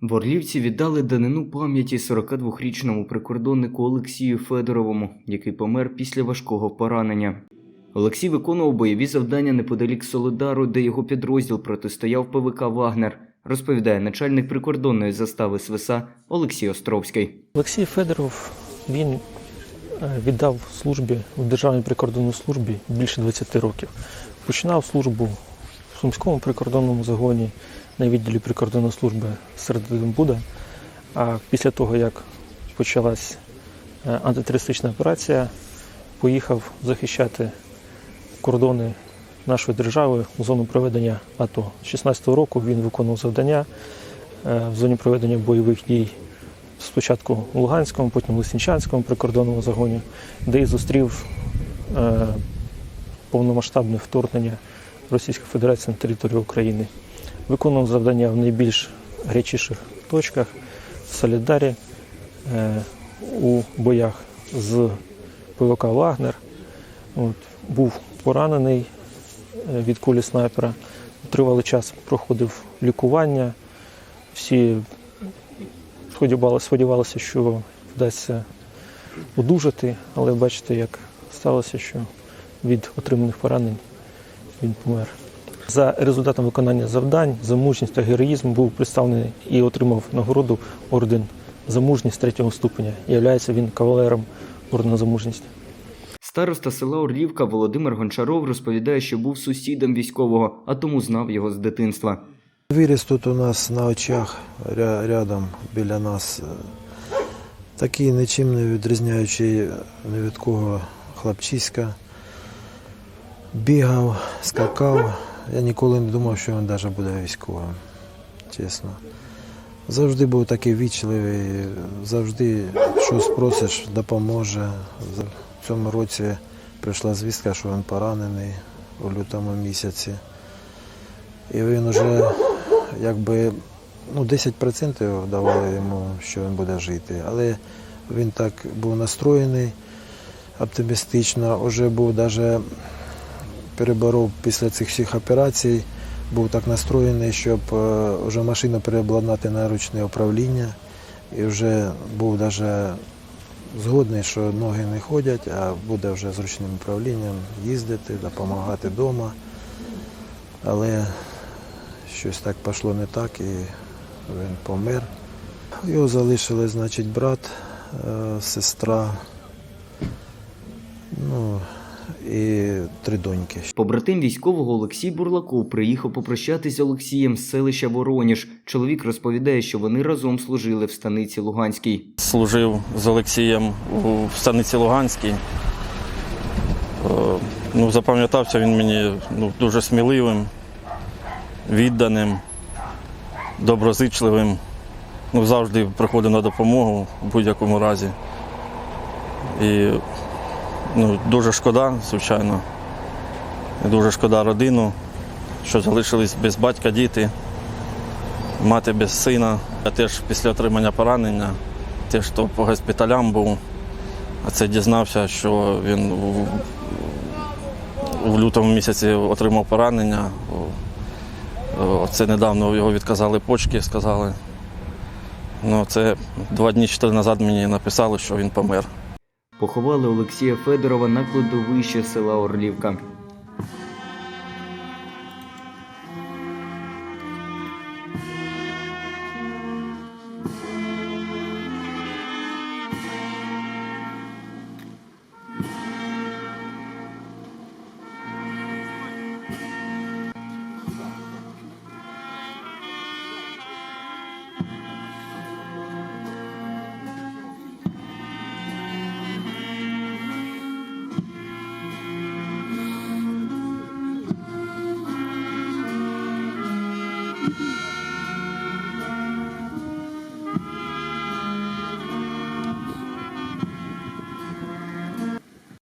В Орлівці віддали данину пам'яті 42-річному прикордоннику Олексію Федоровому, який помер після важкого поранення. Олексій виконував бойові завдання неподалік Солидару, де його підрозділ протистояв ПВК Вагнер, розповідає начальник прикордонної застави СВСА Олексій Островський. Олексій Федоров він е, віддав службі в Державній прикордонній службі більше 20 років. Починав службу в Сумському прикордонному загоні на відділі прикордонної служби Серединбуда. А після того, як почалась е, антитерористична операція, поїхав захищати кордони нашої держави у зону проведення АТО. З 16-го року він виконував завдання е, в зоні проведення бойових дій спочатку у Луганському, потім у Лисінчанському прикордонному загоні, де і зустрів е, повномасштабне вторгнення Російської Федерації на територію України. Виконував завдання в найбільш гарячіших точках в Солідарі, е, у боях з ПВК Вагнер. От, був поранений е, від кулі снайпера. Тривалий час проходив лікування. Всі сподівалися, що вдасться одужати, але бачите, як сталося, що від отриманих поранень він помер. За результатом виконання завдань, за мужність та героїзм був представлений і отримав нагороду орден за мужність третього ступеня. Являється він кавалером ордена за мужність. Староста села Орлівка Володимир Гончаров розповідає, що був сусідом військового, а тому знав його з дитинства. Виріс тут у нас на очах, рядом біля нас. е, Такий нічим не відрізняючий ні від кого хлопчиська. Бігав, скакав. Я ніколи не думав, що він навіть буде військовим. Чесно. Завжди був такий вічливий, завжди що спросиш, допоможе. В цьому році прийшла звістка, що він поранений у лютому місяці. І він вже якби ну, 10% давали йому, що він буде жити. Але він так був настроєний оптимістично, вже був навіть переборов після цих всіх операцій, був так настроєний, щоб е, вже машину переобладнати на ручне управління. І вже був навіть згодний, що ноги не ходять, а буде вже з ручним управлінням їздити, допомагати вдома. Але щось так пішло не так і він помер. Його залишили, значить, брат, е, сестра, ну і три доньки. Побратим військового Олексій Бурлаков приїхав попрощатись з Олексієм з селища Вороніж. Чоловік розповідає, що вони разом служили в станиці Луганській. служив з Олексієм в станиці Луганській. Е, Ну, запам'ятався він мені ну, дуже сміливим, відданим, доброзичливим. Ну, завжди приходив на допомогу в будь-якому разі. І ну, дуже шкода, звичайно. Дуже шкода родину, що залишились без батька діти, мати без сина. Я теж після отримання поранення теж то по госпіталям був. А це дізнався, що він у лютому місяці отримав поранення. Це недавно його відказали почки, сказали. Ну, це два дні чотири назад мені написали, що він помер. Поховали Олексія Федорова на кладовище села Орлівка.